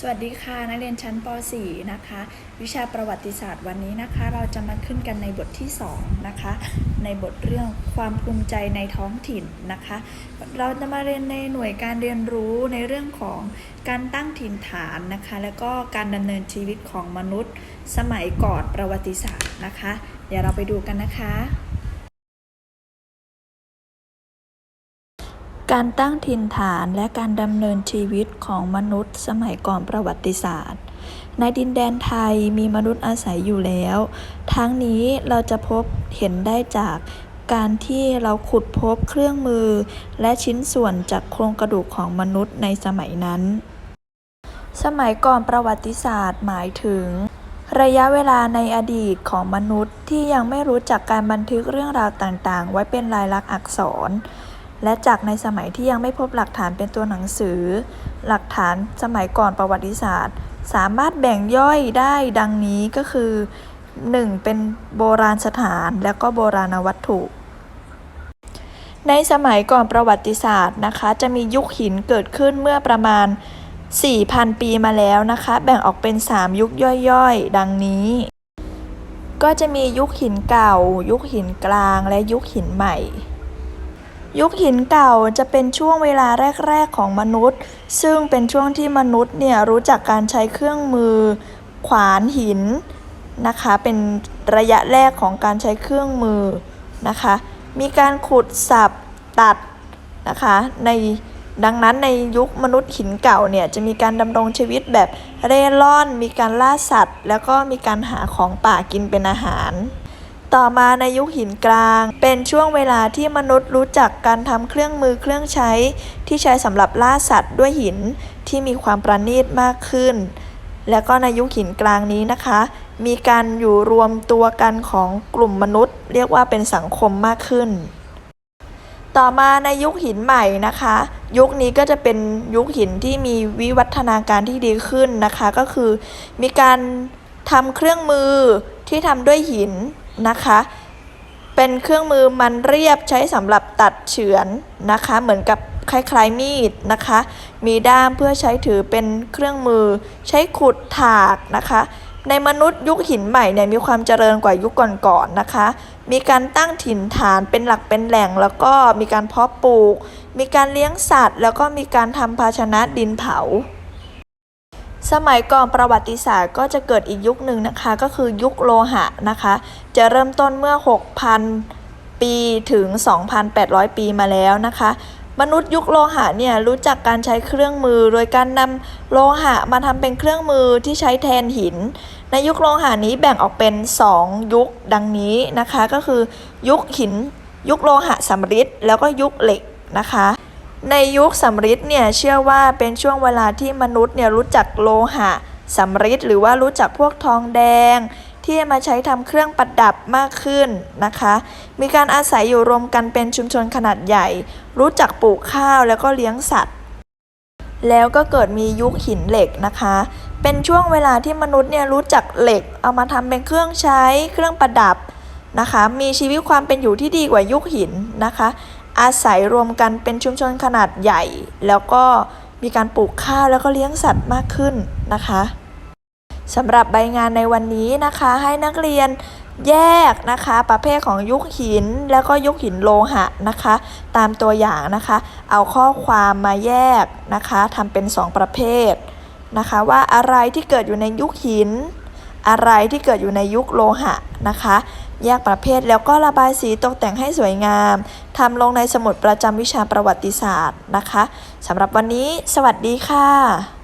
สวัสดีค่ะ นักเรียนชั้นป .4 นะคะ วิชาประวัติศาสตร์วันนี้นะคะ เราจะมาขึ้นกันในบทที่ 2 นะคะ ในบทเรื่องความภูมิใจในท้องถิ่นนะคะ เราจะมาเรียนในหน่วยการเรียนรู้ในเรื่องของการตั้งถิ่นฐานนะคะ แล้วก็การดำเนินชีวิตของมนุษย์ สมัยก่อนประวัติศาสตร์นะคะ เดี๋ยวเราไปดูกันนะคะ การตั้งถิ่นฐานและการดำเนินชีวิตของมนุษย์สมัยก่อนประวัติศาสตร์ ในดินแดนไทยมีมนุษย์อาศัยอยู่แล้ว ทั้งนี้เราจะพบเห็นได้จากการที่เราขุดพบเครื่องมือ และชิ้นส่วนจากโครงกระดูกของมนุษย์ในสมัยนั้น สมัยก่อนประวัติศาสตร์หมายถึง ระยะเวลาในอดีตของมนุษย์ที่ยังไม่รู้จักการบันทึกเรื่องราวต่างๆ ไว้เป็นลายลักษณ์อักษร และจากในสมัยที่ยังไม่พบหลักฐานเป็นตัวหนังสือ หลักฐานสมัยก่อนประวัติศาสตร์ สามารถแบ่งย่อยได้ดังนี้ก็คือ 1. เป็นโบราณสถานและก็โบราณวัตถุ ในสมัยก่อนประวัติศาสตร์นะคะ จะมียุคหินเกิดขึ้นเมื่อประมาณ 4,000 ปีมาแล้วนะคะ แบ่งออกเป็น 3 ยุคย่อยๆ ดังนี้ ก็จะมียุคหินเก่า ยุคหินกลางและยุคหินใหม่ ยุคหินเก่าจะเป็นช่วงเวลาแรก ๆ ของมนุษย์ ซึ่งเป็นช่วงที่มนุษย์เนี่ยรู้จักการใช้เครื่องมือ ขวานหินนะคะ เป็นระยะแรกของการใช้เครื่องมือนะคะ มีการขุดสับตัดนะคะในดังนั้นในยุคมนุษย์หินเก่าเนี่ยจะมีการดำรงชีวิตแบบเร่ร่อน มีการล่าสัตว์ แล้วก็มีการหาของป่ากินเป็นอาหาร ต่อมาในยุคหินกลาง เป็นช่วงเวลาที่มนุษย์รู้จักการทำเครื่องมือเครื่องใช้ ที่ใช้สำหรับล่าสัตว์ด้วยหินที่มีความประณีตมากขึ้น แล้วก็ในยุคหินกลางนี้นะคะ มีการอยู่รวมตัวกันของกลุ่มมนุษย์ เรียกว่าเป็นสังคมมากขึ้น ต่อมาในยุคหินใหม่นะคะ ยุคนี้ก็จะเป็นยุคหินที่มีวิวัฒนาการที่ดีขึ้นนะคะ ก็คือ มีการทำเครื่องมือที่ทำด้วยหิน นะคะ เป็นเครื่องมือมันเรียบใช้สำหรับตัดเฉือนนะคะ เหมือนกับคล้ายๆมีดนะคะ มีด้ามเพื่อใช้ถือเป็นเครื่องมือ ใช้ขุดถากนะคะ ในมนุษย์ยุคหินใหม่เนี่ยมีความเจริญกว่ายุคก่อนๆนะคะ มีการตั้งถิ่นฐานเป็นหลักเป็นแหล่ง แล้วก็มีการเพาะปลูก มีการเลี้ยงสัตว์ แล้วก็มีการทำภาชนะดินเผา สมัยก่อนประวัติศาสตร์ก็จะเกิดอีกยุคหนึ่งนะคะ ก็คือยุคโลหะนะคะ จะเริ่มต้นเมื่อ 6,000 ปีถึง 2,800 ปีมาแล้วนะคะ มนุษย์ยุคโลหะเนี่ยรู้จักการใช้เครื่องมือ โดยการนำโลหะมาทำเป็นเครื่องมือที่ใช้แทนหิน ในยุคโลหะนี้แบ่งออกเป็น 2 ยุคดังนี้นะคะ ก็คือยุคหิน ยุคโลหะสำริดแล้วก็ยุคเหล็กนะคะ ในยุคสำริดเนี่ยเชื่อว่าเป็นช่วงเวลาที่มนุษย์เนี่ยรู้จักโลหะสำริดหรือว่ารู้จักพวกทองแดง ที่มาใช้ทำเครื่องประดับมากขึ้นนะคะ มีการอาศัยอยู่รวมกันเป็นชุมชนขนาดใหญ่ รู้จักปลูกข้าวแล้วก็เลี้ยงสัตว์ แล้วก็เกิดมียุคหินเหล็กนะคะ เป็นช่วงเวลาที่มนุษย์เนี่ยรู้จักเหล็ก เอามาทำเป็นเครื่องใช้เครื่องประดับนะคะ มีชีวิตความเป็นอยู่ที่ดีกว่ายุคหินนะคะ อาศัยรวมกันเป็นชุมชนขนาดใหญ่ แล้วก็มีการปลูกข้าวแล้วก็เลี้ยงสัตว์มากขึ้นนะคะสำหรับใบงานในวันนี้นะคะให้นักเรียนแยกนะคะ ประเภทของยุคหินแล้วก็ยุคหินโลหะนะคะ ตามตัวอย่างนะคะ เอาข้อความมาแยกนะคะทำเป็น 2 ประเภทนะคะ ว่าอะไรที่เกิดอยู่ในยุคหิน อะไรที่เกิดอยู่ในยุคโลหะนะคะ แยกประเภทแล้วก็ระบายสีตกแต่งให้สวยงาม ทำลงในสมุดประจำวิชาประวัติศาสตร์นะคะสำหรับวันนี้ สวัสดีค่ะ